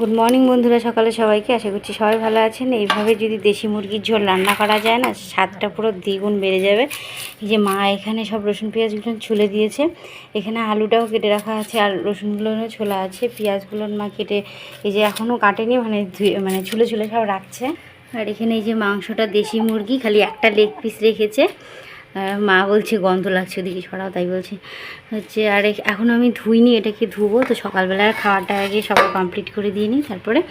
Good morning বন্ধুরা, সকালে সবাইকে। আশা করছি সবাই ভালো আছেন। এইভাবে যদি দেশি মুরগির ঝোল রান্না করা যায় না, স্বাদটা পুরো দ্বিগুণ বেড়ে যাবে। এই যে মা এখানে সব রসুন, পেঁয়াজগুলো ছুলে দিয়েছে। এখানে আলুটাও কেটে রাখা আছে, আর রসুনগুলোও ছোলা আছে। পেঁয়াজগুলো মা কেটে, এই যে এখনও কাটেনি মানে ধুয়ে মানে ছুলে ছুলে সব রাখছে। আর এখানে এই যে মাংসটা দেশি মুরগি, খালি একটা লেগ পিস রেখেছে। মা বলছে, গন্ধ লাগছে ওদিকে, সরাও। তাই বলছে। হচ্ছে, আর এখ- এখন আমি ধুইনি, এটাকে ধুবো। তো সকালবেলার খাওয়াটা আগে সবাই কমপ্লিট করে দিয়ে নিই, তারপরে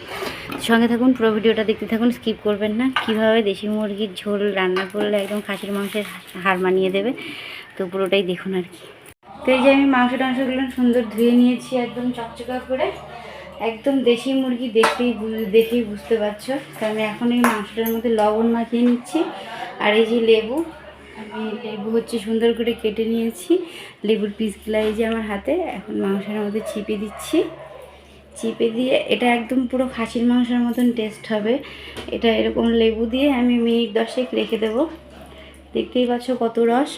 সঙ্গে থাকুন, পুরো ভিডিওটা দেখতে থাকুন স্কিপ করবেন না। কীভাবে দেশি মুরগির ঝোল রান্না করলে একদম খাসির মাংসের হার মানিয়ে দেবে, তো পুরোটাই দেখুন আর কি। তো এই যে আমি মাংস টাংসগুলো সুন্দর ধুয়ে নিয়েছি একদম চকচকা করে। একদম দেশি মুরগি দেখতেই দেখেই বুঝতে পারছ। আমি এখন এই মাংসটার মধ্যে লবণ মাখিয়ে নিচ্ছি। আর এই যে লেবু আমি লেবু হচ্ছে সুন্দর করে কেটে নিয়েছি। লেবুর পিসগুলো এই যে আমার হাতে, এখন মাংসের মধ্যে চিপে দিচ্ছি। চিপে দিয়ে এটা একদম পুরো খাসির মাংসের মতন টেস্ট হবে। এটা এরকম লেবু দিয়ে আমি মিনিট দশেক রেখে দেবো। দেখতেই পাচ্ছ কত রস।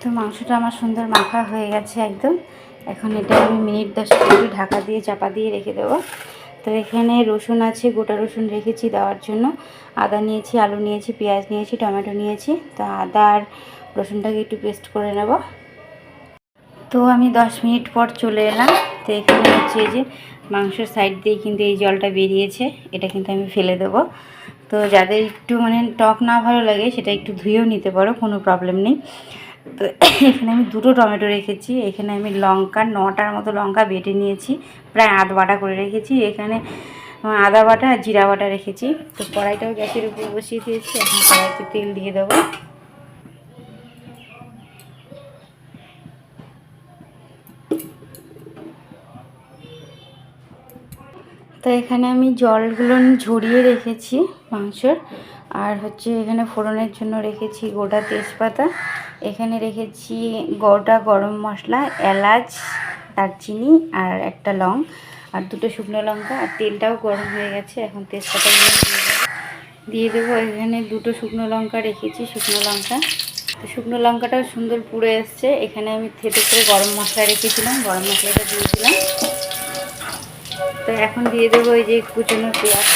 তো মাংসটা আমার সুন্দর মাখা হয়ে গেছে একদম। এখন এটা আমি মিনিট দশেক একটু ঢাকা দিয়ে, চাপা দিয়ে রেখে দেবো। তো এখানে রসুন আছে, গোটা রসুন রেখেছি দেওয়ার জন্য। আদা নিয়েছি, আলু নিয়েছি, পেঁয়াজ নিয়েছি, টমেটো নিয়েছি। তো আদা আর রসুনটাকে একটু পেস্ট করে নেব। তো আমি দশ মিনিট পর চলে এলাম। তো এখানে হচ্ছে যে মাংসের সাইড দিয়ে কিন্তু এই জলটা বেরিয়েছে, এটা কিন্তু আমি ফেলে দেবো। তো যাদের একটু মানে টক না ভালো লাগে, সেটা একটু ধুয়েও নিতে পারো, কোনো প্রবলেম নেই। তো এখানে আমি দুটো টমেটো রেখেছি। এখানে আমি লঙ্কা, নটার মতো লঙ্কা বেটে নিয়েছি। প্রায় আধ বাটা করে রেখেছি। এখানে আদা বাটা আর জিরা বাটা রেখেছি। তো কড়াইটাও গ্যাসের উপর বসিয়ে দিয়েছি। এখন কড়াইতে তেল দিয়ে দেবো। তো এখানে আমি জলগুলো ঝরিয়ে রেখেছি মাংসর। আর হচ্ছে এখানে ফোড়নের জন্য রেখেছি গোটা তেজপাতা। এখানে রেখেছি গোটা গরম মশলা, এলাচ দারচিনি আর একটা লং, আর দুটো শুকনো লঙ্কা, আর তেলটাও গরম হয়ে গেছে, এখন দেবো। দিয়ে দেবো, এখানে দুটো শুকনো লঙ্কা রেখেছি, শুকনো লঙ্কা। তো শুকনো লঙ্কাটাও সুন্দর পুড়ে এসছে, এখানে আমি থেতে করে গরম মশলা রেখেছিলাম, গরম মশলাটা দিয়েছিলাম তো এখন দিয়ে দেবো এই যে কুচনো পেঁয়াজ।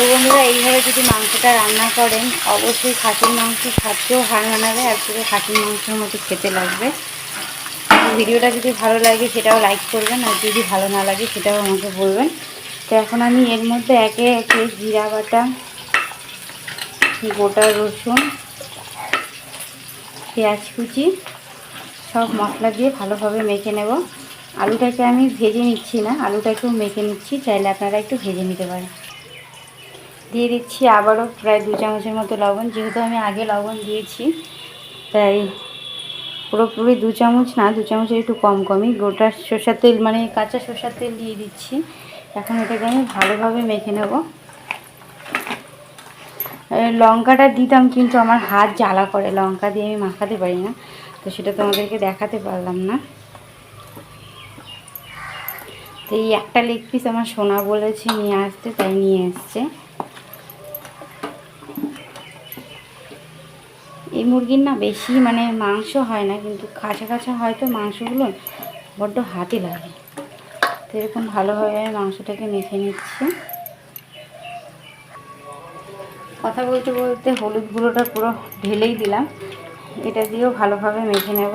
তো বন্ধুরা, এইভাবে যদি মাংসটা রান্না করেন, অবশ্যই খাসির মাংস খাচ্ছেও হার মানাবে আর পুরো খাসির মাংসের মতো খেতে লাগবে। ভিডিওটা যদি ভালো লাগে, সেটাও লাইক করবেন, আর যদি ভালো না লাগে, সেটাও আমাকে বলবেন। তো এখন আমি এর মধ্যে একে একে জিরা বাটা, গোটা রসুন, পেঁয়াজ কুচি, সব মশলা দিয়ে ভালোভাবে মেখে নেব। আলুটাকে আমি ভেজে নিচ্ছি না, আলুটাকেও মেখে নিচ্ছি, চাইলে আপনারা একটু ভেজে নিতে পারেন। দিয়ে দিচ্ছি আবারও প্রায় দু চামচের মতো লবণ। যেহেতু আমি আগে লবণ দিয়েছি, তাই পুরোপুরি দু চামচ না, দু চামচের একটু কম কমই। গোটা সর্ষার তেল মানে কাঁচা সর্ষার তেল দিয়ে দিচ্ছি। এখন এটাকে আমি ভালোভাবে মেখে নেব। লঙ্কাটা দিতাম, কিন্তু আমার হাত জ্বালা করে। লঙ্কা দিয়ে আমি মাখাতে পারি না, তো সেটা তোমাদেরকে দেখাতে পারলাম না। তো এই একটা লেগ পিস আমার সোনা বলেছে, নিয়ে আসতে, তাই নিয়ে এসছে। এই মুরগির না বেশি মানে মাংস হয় না, কিন্তু কাঁচা কাঁচা হয়তো মাংসগুলো বড্ড হাতে লাগে। তো এরকম ভালোভাবে মাংসটাকে মেখে নিচ্ছি। কথা বলতে বলতে হলুদ গুঁড়োটা পুরো ঢেলেই দিলাম। এটা দিয়েও ভালোভাবে মেখে নেব।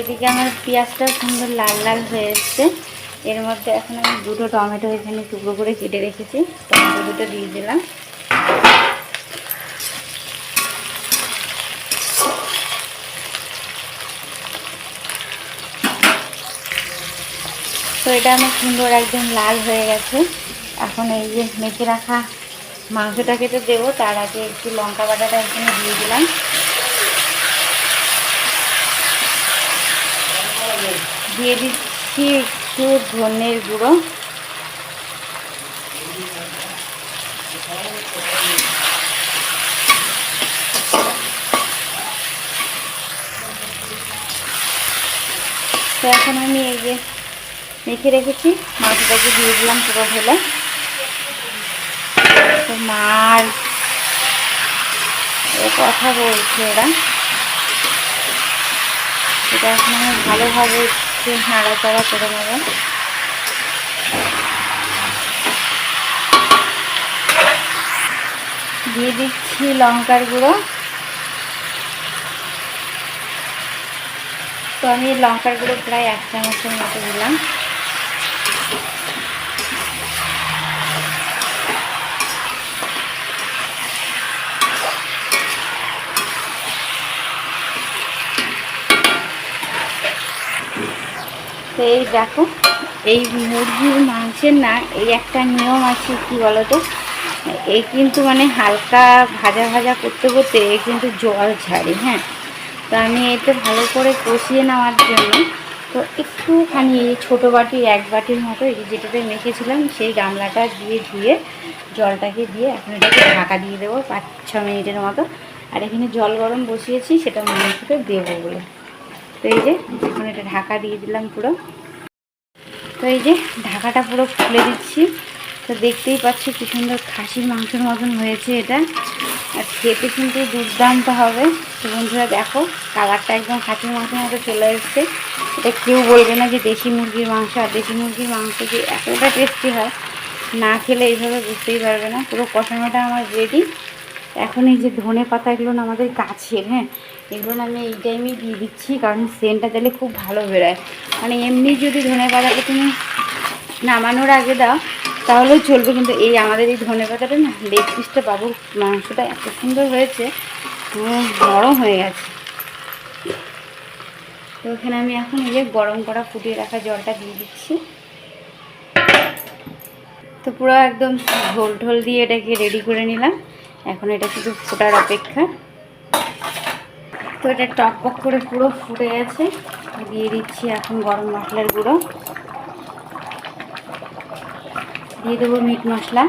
এদিকে আমার পেঁয়াজটা সুন্দর লাল লাল হয়ে এসছে। এর মধ্যে এখন আমি দুটো টমেটো এখানে টুকরো করে কেটে রেখেছি। টমেটো দুটো দিয়ে দিলাম। তো এটা আমার সুন্দর একদম লাল হয়ে গেছে। এখন এই যে মেখে রাখা মাংসটাকে তো দেবো। তার আগে একটু লঙ্কা বাটাটা এখানে দিয়ে দিলাম। দিয়ে দিচ্ছি একটু ধনের গুঁড়ো। তো এখন আমি এই যে মেখে রেখেছি, মাছটাকে দিয়ে দিলাম পুরো ঢেলে। তো মার কথা বলছে ওরা এটা এখন আমি ভালোভাবে একটু নাড়াচাড়া করে নেবেন। দিয়ে দিচ্ছি লঙ্কার গুঁড়ো। তো আমি লঙ্কার গুঁড়ো প্রায় এক চামচের মতো দিলাম। তো এই দেখো, এই মুরগির মাংসের না, এই একটা নিয়ম আছে, কি বলতো? এই কিন্তু মানে হালকা ভাজা ভাজা করতে করতে এ কিন্তু জল ছাড়ে হ্যাঁ? তো আমি এটা ভালো করে কষিয়ে নেওয়ার জন্য তো একটুখানি এই ছোটো বাটি, এক বাটির মতো, এই যেটাতে মেখেছিলাম, সেই গামলাটা দিয়ে ধুয়ে জলটাকে দিয়ে এখন এটাকে ঢাকা দিয়ে দেবো পাঁচ ছ মিনিটের মতো। আর এখানে জল গরম বসিয়েছি, সেটা মাংসতে দেবো বলে। তো এই যে, এখন এটা ঢাকা দিয়ে দিলাম পুরো। তো এই যে, ঢাকাটা পুরো খুলে দিচ্ছি। তো দেখতেই পাচ্ছি কি সুন্দর খাসির মাংসের মতন হয়েছে এটা। আর খেতে কিন্তু দুর্দান্ত হবে। তো বন্ধুরা দেখো, কালারটা একদম খাসির মাংসের মতো চলে এসছে। এটা কেউ বলবে না যে দেশি মুরগির মাংস, আর দেশি মুরগির মাংস যে এতটা টেস্টি হয়, না খেলে এইভাবে বুঝতেই পারবে না। পুরো কষানোটা আমার রেডি এখন এই যে ধনে পাতাগুলো না আমাদের গাছের হ্যাঁ? এগুলো আমি এই টাইমেই দিয়ে দিচ্ছি, কারণ সেন্টটা দিলে খুব ভালো বেরোয়। মানে এমনি যদি ধনে পাতাটা তুমি নামানোর আগে দাও, তাহলেও চলবে। কিন্তু এই আমাদের এই ধনে পাতাটা না, লেগ পিসটা বাবুর মাংসটা এত সুন্দর হয়েছে নরম হয়ে গেছে। তো ওখানে আমি এখন এই যে গরম করা ফুটিয়ে রাখা জলটা দিয়ে দিচ্ছি। তো পুরো একদম ঢোল ঢোল দিয়ে এটাকে রেডি করে নিলাম। এখন এটা শুধু ফোটার অপেক্ষা। তো এটা টক টক করে পুরো ফুটে গেছে। দিয়ে দিচ্ছি এখন গরম মশলার গুঁড়ো। দিয়ে দেবো মিট মশলা।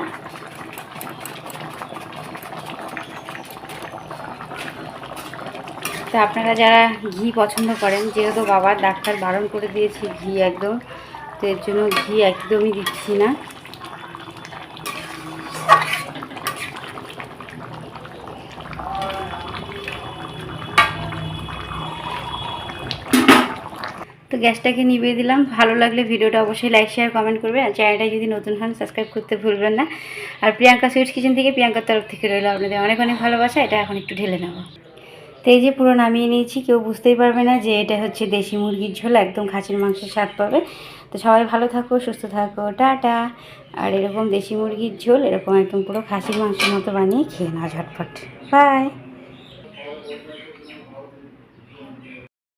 তো আপনারা যারা ঘি পছন্দ করেন, যেহেতু বাবার ডাক্তার বারণ করে দিয়েছি ঘি একদম, তো এর জন্য ঘি একদমই দিচ্ছি না। তো গ্যাসটাকে নিভিয়ে দিলাম। ভালো লাগলে ভিডিওটা অবশ্যই লাইক শেয়ার কমেন্ট করবে। আর চ্যানেলটা যদি নতুন হন সাবস্ক্রাইব করতে ভুলবেন না। আর প্রিয়াঙ্কা সুইটস কিচেন থেকে প্রিয়াঙ্কার তরফ থেকে রইল আপনাদের অনেক অনেক ভালোবাসা। এটা এখন একটু ঢেলে নেব। তো এই যে পুরো নামিয়ে নিয়েছি, কেউ বুঝতেই পারবে না যে এটা হচ্ছে দেশি মুরগির ঝোল, একদম খাসির মাংসের স্বাদ পাবে। তো সবাই ভালো থাকো, সুস্থ থাকো, টাটা। আর এরকম দেশি মুরগির ঝোল, এরকম একদম পুরো খাসির মাংসের মতো বানিয়ে খেয়ে নাও ঝটপট। বাই